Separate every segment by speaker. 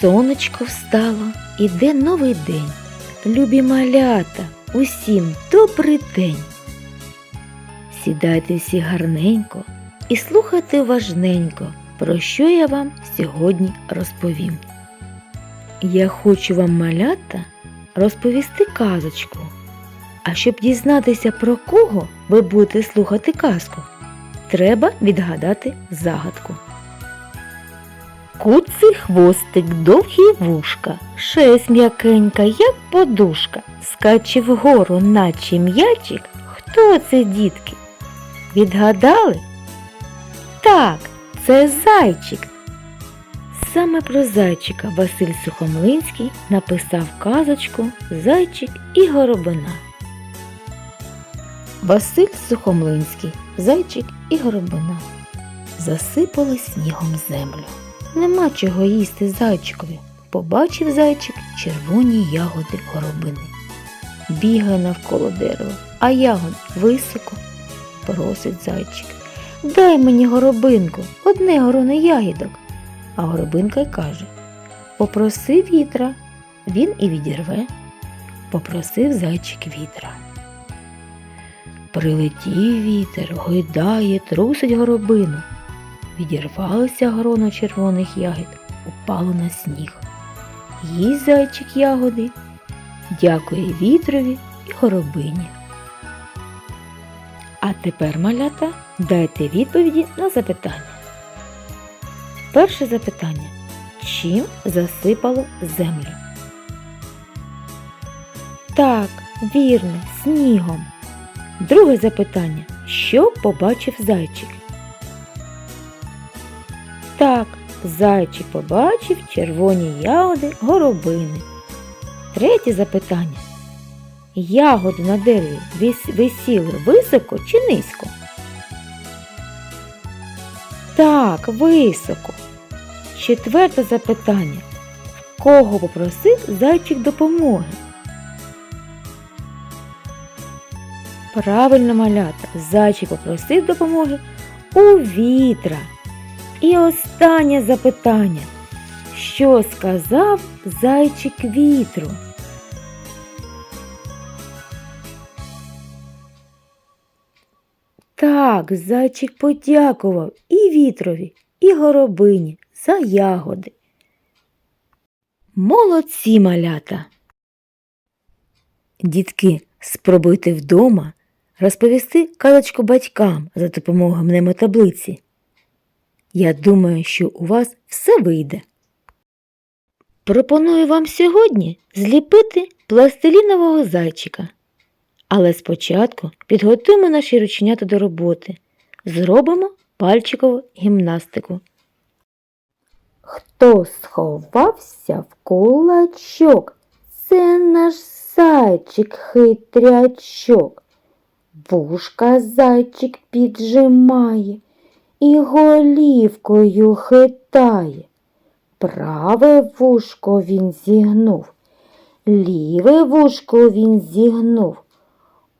Speaker 1: Сонечко встало, іде новий день. Любі малята, усім добрий день. Сідайте всі гарненько і слухайте уважненько, про що я вам сьогодні розповім. Я хочу вам малята розповісти казочку. А щоб дізнатися про кого ви будете слухати казку, треба відгадати загадку. Куций хвостик, довгі вушка, шесть м'якенька, як подушка, скаче вгору, наче м'ячик. Хто це, дітки? Відгадали? Так, це зайчик. Саме про зайчика Василь Сухомлинський написав казочку Зайчик і горобина. Василь Сухомлинський, зайчик і горобина. Засипали снігом землю. Нема чого їсти зайчикові. Побачив зайчик червоні ягоди горобини. Бігає навколо дерева, а ягод високо. Просить зайчик. Дай мені горобинку, одне гороно ягідок. А горобинка й каже Попроси вітра, він і відірве. Попросив зайчик вітра. Прилетів вітер, гойдає, трусить горобину. Відірвалося гроно червоних ягід, упало на сніг. Їсть зайчик ягоди, дякує вітрові і горобині. А тепер, малята, дайте відповіді на запитання. Перше запитання. Чим засипало землю? Так, вірно, снігом. Друге запитання. Що побачив зайчик? Так, зайчик побачив червоні ягоди горобини. Третє запитання. Ягоди на дереві вис- висіли високо чи низько? Так, високо. Четверте запитання. В кого попросив зайчик допомоги? Правильно малята, зайчик попросив допомоги у вітра. І останнє запитання. Що сказав зайчик вітру? Так, зайчик подякував і вітрові, і горобині за ягоди. Молодці малята! Дітки, спробуйте вдома розповісти казочку батькам за допомогою мнемотаблиці. Я думаю, що у вас все вийде. Пропоную вам сьогодні зліпити пластилінового зайчика. Але спочатку підготуємо наші рученята до роботи. Зробимо пальчикову гімнастику. Хто сховався в кулачок? Це наш зайчик хитрячок. Вушка зайчик піджимає і голівкою хитає. Праве вушко він зігнув, ліве вушко він зігнув.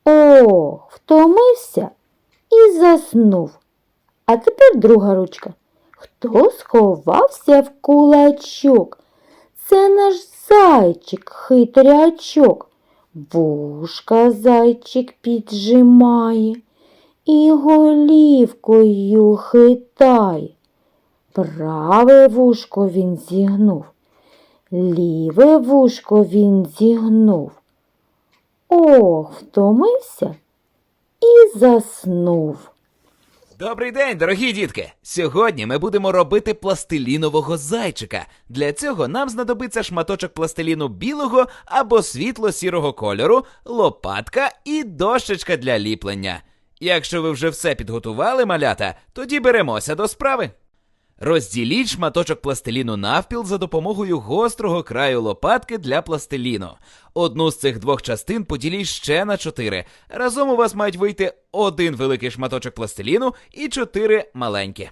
Speaker 1: Ох, втомився і заснув. А тепер друга ручка. Хто сховався в кулачок? Це наш зайчик хитрячок. Вушка зайчик піджимає і голівкою хитає. Праве вушко він зігнув, ліве вушко він зігнув. Ох, втомився і заснув.
Speaker 2: Добрий день, дорогі дітки! Сьогодні ми будемо робити пластилінового зайчика. Для цього нам знадобиться шматочок пластиліну білого або світло-сірого кольору, лопатка і дощечка для ліплення. Якщо ви вже все підготували, малята, тоді беремося до справи. Розділіть шматочок пластиліну навпіл за допомогою гострого краю лопатки для пластиліну. Одну з цих двох частин поділіть ще на чотири. Разом у вас мають вийти один великий шматочок пластиліну і чотири маленькі.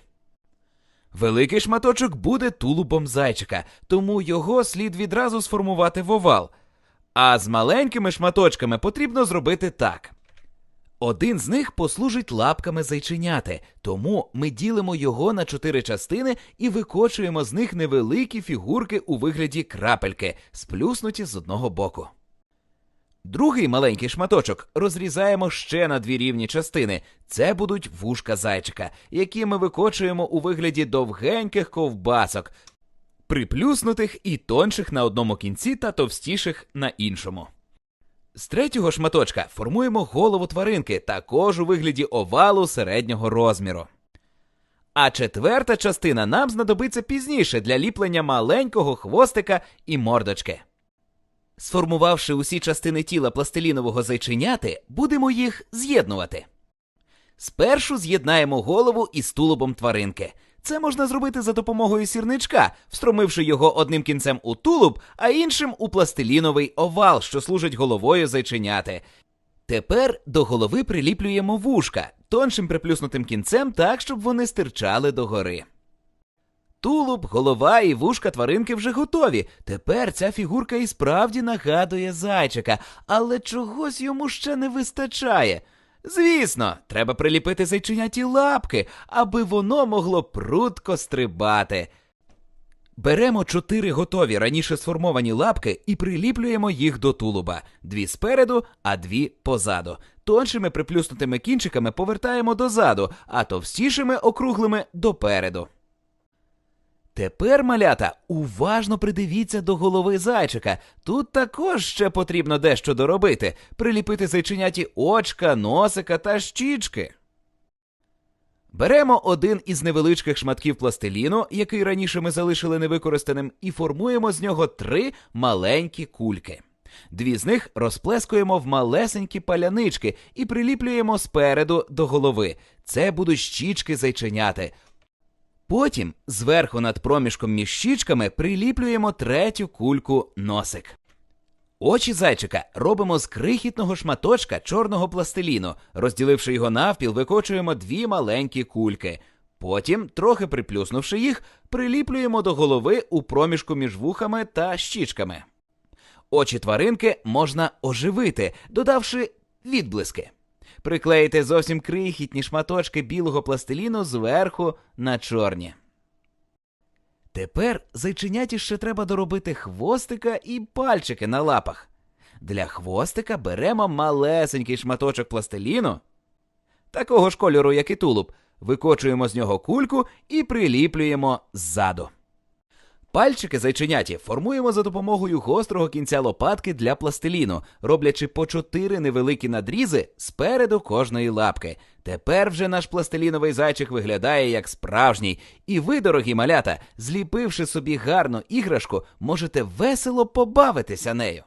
Speaker 2: Великий шматочок буде тулубом зайчика, тому його слід відразу сформувати в овал. А з маленькими шматочками потрібно зробити так. Один з них послужить лапками зайченяти, тому ми ділимо його на чотири частини і викочуємо з них невеликі фігурки у вигляді крапельки, сплюснуті з одного боку. Другий маленький шматочок розрізаємо ще на дві рівні частини. Це будуть вушка зайчика, які ми викочуємо у вигляді довгеньких ковбасок, приплюснутих і тонших на одному кінці та товстіших на іншому. З третього шматочка формуємо голову тваринки, також у вигляді овалу середнього розміру. А четверта частина нам знадобиться пізніше для ліплення маленького хвостика і мордочки. Сформувавши усі частини тіла пластилінового зайченяти, будемо їх з'єднувати. Спершу з'єднаємо голову із тулубом тваринки. Це можна зробити за допомогою сірничка, встромивши його одним кінцем у тулуб, а іншим у пластиліновий овал, що служить головою зайченяти. Тепер до голови приліплюємо вушка тоншим приплюснутим кінцем так, щоб вони стирчали догори. Тулуб, голова і вушка тваринки вже готові. Тепер ця фігурка і справді нагадує зайчика, але чогось йому ще не вистачає. Звісно, треба приліпити зайченяті лапки, аби воно могло прудко стрибати. Беремо чотири готові раніше сформовані лапки і приліплюємо їх до тулуба. Дві спереду, а дві позаду. Тоншими приплюснутими кінчиками повертаємо дозаду, а товстішими округлими допереду. Тепер, малята, уважно придивіться до голови зайчика. Тут також ще потрібно дещо доробити: приліпити зайченяті очка, носика та щічки. Беремо один із невеличких шматків пластиліну, який раніше ми залишили невикористаним, і формуємо з нього три маленькі кульки. Дві з них розплескуємо в малесенькі палянички і приліплюємо спереду до голови. Це будуть щічки зайченяти. Потім зверху над проміжком між щічками приліплюємо третю кульку носик. Очі зайчика робимо з крихітного шматочка чорного пластиліну. Розділивши його навпіл, викочуємо дві маленькі кульки. Потім, трохи приплюснувши їх, приліплюємо до голови у проміжку між вухами та щічками. Очі тваринки можна оживити, додавши відблиски. Приклеїти зовсім крихітні шматочки білого пластиліну зверху на чорні. Тепер зайченяті ще треба доробити хвостика і пальчики на лапах. Для хвостика беремо малесенький шматочок пластиліну, такого ж кольору, як і тулуб, викочуємо з нього кульку і приліплюємо ззаду. Пальчики зайченяті формуємо за допомогою гострого кінця лопатки для пластиліну, роблячи по чотири невеликі надрізи спереду кожної лапки. Тепер вже наш пластиліновий зайчик виглядає як справжній, і ви, дорогі малята, зліпивши собі гарну іграшку, можете весело побавитися нею.